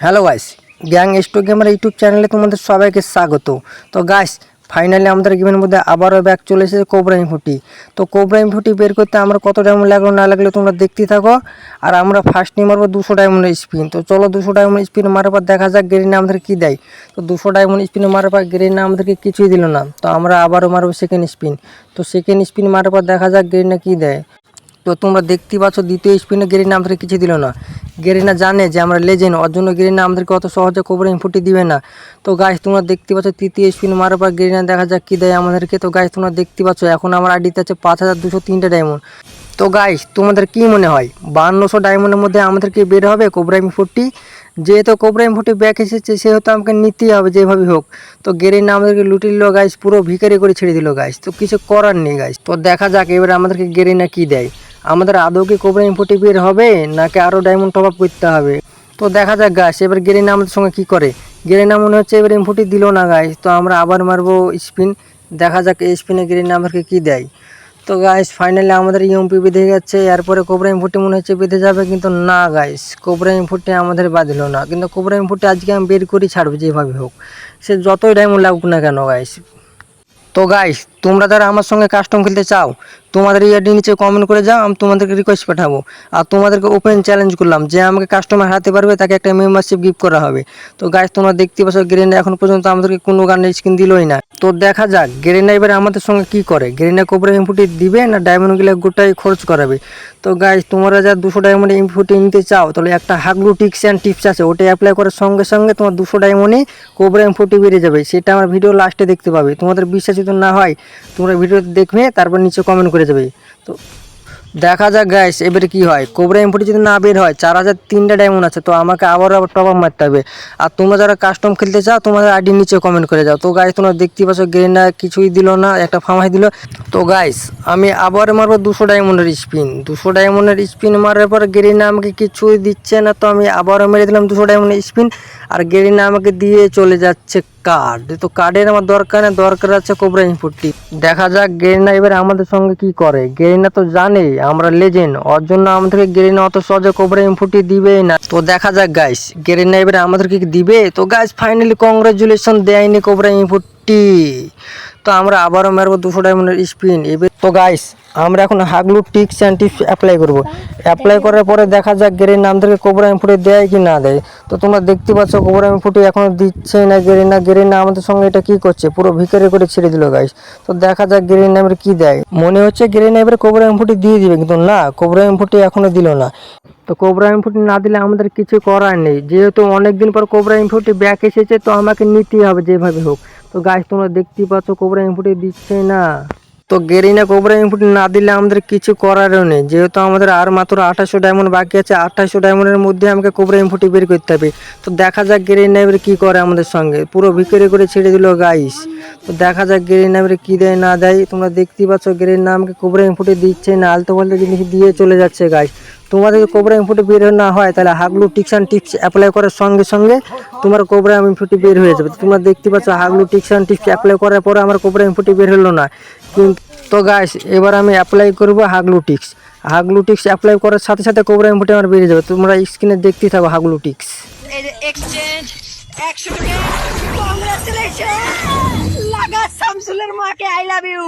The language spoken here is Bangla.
Hello guys, gang স্টো gamer YouTube চ্যানেলে তোমাদের সবাইকে স্বাগত। তো গাইস, ফাইনালি আমাদের গেমের মধ্যে আবারও ব্যাক চলে এসেছে কোবরাইম ফুটি তো কোবরাইম ফুটি বের করতে আমরা কত ডায়মন্ড লাগল না লাগলে তোমরা দেখতেই থাকো। আর আমরা ফার্স্ট নিয়ে মারবো দুশো ডায়মন্ডের স্পিন তো চলো দুশো ডায়মন্ড স্পিন মারার পর দেখা যাক গেরিনা আমাদের কী দেয়। তো দুশো ডায়মন্ড স্পিন মারার পর গেরিনা আমাদেরকে কিছুই দিল না। তো আমরা আবারও মারবো সেকেন্ড স্পিন তো সেকেন্ড স্পিন মারার পর দেখা যাক গেরিনা কী দেয়। তো তোমরা দেখতেই পাচ্ছ দ্বিতীয় স্পিনে গেরিনা আমাদেরকে কিছু দিল না। গেরিনা জানে যে আমরা লেজেন্ড ওর জন্য গেরিনা আমাদেরকে অত সহজে কোবরা ফুটি দিবে না। তো গাছ তোমরা দেখতে পাচ্ছ তৃতীয় স্পিন মারার পর গেরিনা দেখা যাক কী দেয় আমাদেরকে। তো গাছ তোমরা দেখতে পাচ্ছ এখন আমার আইডিতে আছে পাঁচ হাজার দুশো তিনটে ডায়মন্ড তো গাইস তোমাদের কি মনে হয়? বান্নশো ডায়মন্ডের মধ্যে আমাদেরকে বের হবে কোবরাইম ফুটি যেহেতু কোবরাইম ফুটি ব্যাক এসেছে, সেহেতু আমাকে নিতেই হবে যেভাবে হোক। তো গেরিনা আমাদেরকে লুটে দিল গাইস পুরো ভিকারি করে ছেড়ে দিল গাইস তো কিছু করার নেই গাইস তো দেখা যাক এবারে আমাদেরকে গেরিনা কি দেয়। আমাদের আদৌ কি কোবরা ফুটি বের হবে, নাকি আরও ডায়মন্ড টপ আপ করতে হবে? তো দেখা যাক গাছ এবার গেরিনা আমাদের সঙ্গে কি করে? গেরিনা মনে হচ্ছে এবার এমফুটি দিল না গাইস তো আমরা আবার মারবো স্পিন দেখা যাক এই স্পিনে গেরিনা আমাদেরকে কি দেয়। তো গাইস ফাইনালি আমাদের ইউএমপি বেঁধে গেছে, এরপরে কোবরা ফুটি মনে হচ্ছে বেঁধে যাবে, কিন্তু না গাইস কোবরা ফুটি আমাদের বাঁধলো না। কিন্তু কোবরা ফুটি আজকে আমি বের করি, ছাড়বো যেভাবে হোক। সে যতই ডায়মন্ড লাগুক না কেন গাইস তো গাইস তোমরা যারা আমার সঙ্গে কাস্টম খেলতে চাও, তোমাদের ইয়ারডি নিচে কমেন্ট করে যাও, আমি তোমাদেরকে রিকোয়েস্ট পাঠাবো। আর তোমাদেরকে ওপেন চ্যালেঞ্জ করলাম, যে আমাকে কাস্টমার হারাতে পারবে, তাকে একটা মেম্বারশিপ গিফট করা হবে। তো গাইস তোমরা দেখতে পাচ্ছ গ্রেনা এখন পর্যন্ত আমাদেরকে কোনো গানের স্কিন দিলই না। তো দেখা যাক গ্রেনা এবারে আমাদের সঙ্গে কি করে? গ্রেনা কোবরা ইনপুটি দিবে না ডায়মন্ডগুলো গোটাই খরচ করাবে? তো গাইস তোমরা যা দুশো ডায়মন্ড ইনপুটি নিতে চাও, তাহলে একটা হাগলু টিক্স অ্যান্ড টিপস আছে, ওটা অ্যাপ্লাই করার সঙ্গে সঙ্গে তোমার দুশো ডায়মন্ডে কোবরা ইনপুটি বেড়ে যাবে। সেটা আমার ভিডিও লাস্টে দেখতে পাবে। তোমাদের বিশ্বাস যদি না হয় তোমরা ভিডিও দেখবে, তারপর নিচে কমেন্ট করে যাবে। তো দেখা যাক গাইস এবারে কি হয়? কোবরা এমপুটি যদি না বের হয়, চার হাজার তিনটা ডায়মন্ড আছে, তো আমাকে আবারও আবার টপ আপ মারতে হবে। আর তোমরা যারা কাস্টম খেলতে চাও, তোমাদের আইডি নিচে কমেন্ট করে যাও। তো গাইস তোমরা দেখতে পাচ্ছ গেরিনা কিছুই দিল না, একটা ফার্মাই দিল। তো গাইস আমি আবার মারবো দুশো ডায়মন্ডের স্পিন দুশো ডায়মন্ডের স্পিন মারার পর গেরিনা আমাকে কিছুই দিচ্ছে না, তো আমি আবারও মেরে দিলাম দুশো ডায়মন্ডের স্পিন আর গেরিনা আমাকে দিয়ে চলে যাচ্ছে কার্ড তো কার্ডের আমার দরকার নেই, দরকার আছে কোবরা ইনপুটটি দেখা যাক গেরিনা এবার আমাদের সঙ্গে কি করে। গেরিনা তো জানে, আমরা লেজেন্ড ওর জন্য আমাদেরকে গেরিনা অত সহজে কোবরা ইনপুটটি দিবেই না। তো দেখা যাক গাইস গেরিনা এবার আমাদেরকে দিবে? তো গাইস ফাইনালি কংগ্রাচুলেশন দেয়নি কোবরা ইনপুটটি তো আমরা আবারও মারবো দুশো ডায়মন্ডের স্পিন এবার তো গাইস আমরা এখন হাগলু টিক্স অ্যান্ড টিপস অ্যাপ্লাই করব। অ্যাপ্লাই করার পরে দেখা যাক গেরিনা আমাদেরকে কোবরা ফুটে দেয় কি না দেয়। তো তোমরা দেখতে পাচ্ছ কোবরা ফুটে এখনও দিচ্ছে না গেরিনা গেরিনা আমাদের সঙ্গে এটা কি করছে? পুরো ভিকারি করে ছেড়ে দিল গাইস তো দেখা যাক গেরিনা এবার কি দেয়। মনে হচ্ছে গেরিনা এবার কোবরা ফুটি দিয়ে দিবে, কিন্তু না কোবরা ফুটি এখনও দিল না। তো কোবরা ফুটি না দিলে আমাদের কিছু করার নেই। যেহেতু অনেকদিন পর কোবরা ফুটি ব্যাক এসেছে, তো আমাকে নিতেই হবে যেভাবে হোক। তো গাছ তোমরা দেখতেই পাচ্ছ কোবরা ইনপুটে দিচ্ছে না। তো গেরিনা কোবরা ইনপুট না দিলে আমাদের কিছু করারও নেই। যেহেতু আমাদের আর মাত্র আঠাশো ডায়মন্ড বাকি আছে আঠাশো ডায়মন্ডের মধ্যে আমাকে কোবরা ইনপুটি বের করতে হবে। তো দেখা যাক গেরিনা এবারে কী করে আমাদের সঙ্গে। পুরো ভিকরে করে ছেড়ে দিল গাইস তো দেখা যাক গেরিনা এবারে কী দেয়, না দেয়। তোমরা দেখতেই পাচ্ছ গেরিনা নামকে কোবরা ইনপুটি দিচ্ছে না, আলতো পাল্টো জিনিস দিয়ে চলে যাচ্ছে গাইস তোমাদের কোবরা ইনপুটি বের না হয়, তাহলে হাগলু অ্যান্ড টিপস অ্যাপ্লাই করার সঙ্গে সঙ্গে তোমার কোবরা ইনপুটি বের হয়ে যাবে। তোমরা দেখতে পাচ্ছ হাগলু অ্যান্ড টিপস অ্যাপ্লাই করার পরে আমার কোবরা ইনপুটি বের হলো না। কিন্তু তো গাইস এবার আমি অ্যাপ্লাই করব হাগলু টিক্স। হাগলু টিক্স অ্যাপ্লাই করার সাথে সাথে কোবরা ইনপুটে আমার বেরিয়ে যাবে। তোমরা স্ক্রিনে দেখতেই থাকো হাগলু টিক্স। শামসুলের মাকে আই লাভ ইউ।